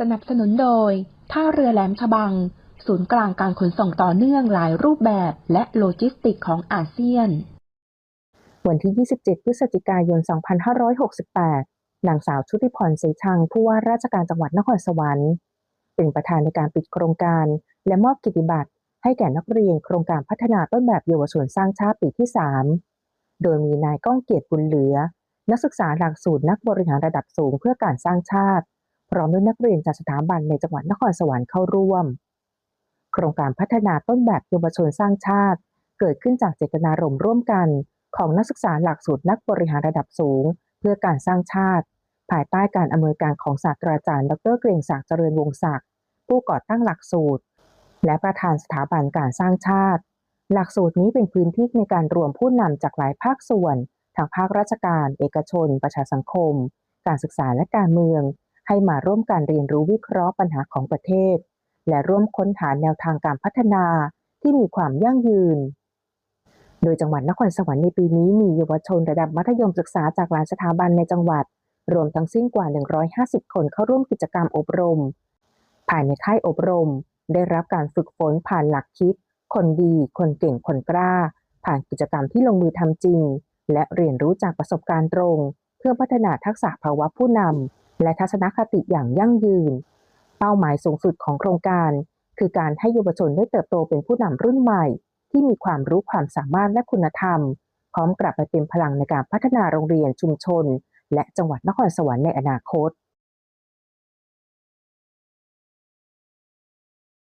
สนับสนุนโดย ท่าเรือแหลมฉบัง ศูนย์กลางการขนส่งต่อเนื่องหลายรูปแบบ และโลจิสติกของอาเซียน วันที่ 27 พฤศจิกายน 2568 นางสาวชุติพรศรีชัง ผู้ว่าราชการจังหวัดนครสวรรค์ เป็นประธานในการปิดโครงการ และมอบกิตติบัตรให้แก่นักเรียนโครงการพัฒนาต้นแบบเยาวชนสร้างชาติปีที่ 3 โดยมีนายก้องเกียรติบุญเหลือ นักศึกษาหลักสูตรนักบริหารระดับสูงเพื่อการสร้างชาติ พร้อมด้วยนักเรียนจากสถาบันในจังหวัดนครสวรรค์เข้าร่วม โครงการพัฒนาต้นแบบเยาวชนสร้างชาติ เกิดขึ้นจากเจตนารมณ์ร่วมกัน ของนักศึกษาหลักสูตรนักบริหารระดับสูง เพื่อการสร้างชาติ ภายใต้การอำนวยการของศาสตราจารย์ ดรเกรียงศักดิ์เจริญวงศ์ศักดิ์ผู้ก่อตั้งหลักสูตร และประธานสถาบันการสร้างชาติ หลักสูตรนี้เป็นพื้นที่ในการรวมผู้นำจากหลายภาคส่วนทางภาคราชการ เอกชน ประชาสังคม การศึกษาและการเมือง ให้มาร่วมการเรียนรู้วิเคราะห์ปัญหาของประเทศ และร่วมค้นหาแนวทางการพัฒนาที่มีความยั่งยืน โดยจังหวัดนครสวรรค์ในปีนี้มีเยาวชนระดับมัธยมศึกษาจากหลายสถาบันในจังหวัด รวมทั้งสิ้นกว่า 150 คนเข้าร่วมกิจกรรมอบรม ภายในค่ายอบรม ได้รับการฝึกฝนผ่านหลักคิด คนดี คนเก่ง คนกล้า ผ่านกิจกรรมที่ลงมือทำจริง และเรียนรู้จากประสบการณ์ตรง เพื่อพัฒนาทักษะภาวะผู้นำ และทัศนคติอย่างยั่งยืน เป้าหมายสูงสุดของโครงการ คือการให้เยาวชนได้เติบโตเป็นผู้นำรุ่นใหม่ ที่มีความรู้ความสามารถและคุณธรรม พร้อมกลับไปเป็นพลังในการพัฒนาโรงเรียนชุมชน และจังหวัดนครสวรรค์ในอนาคต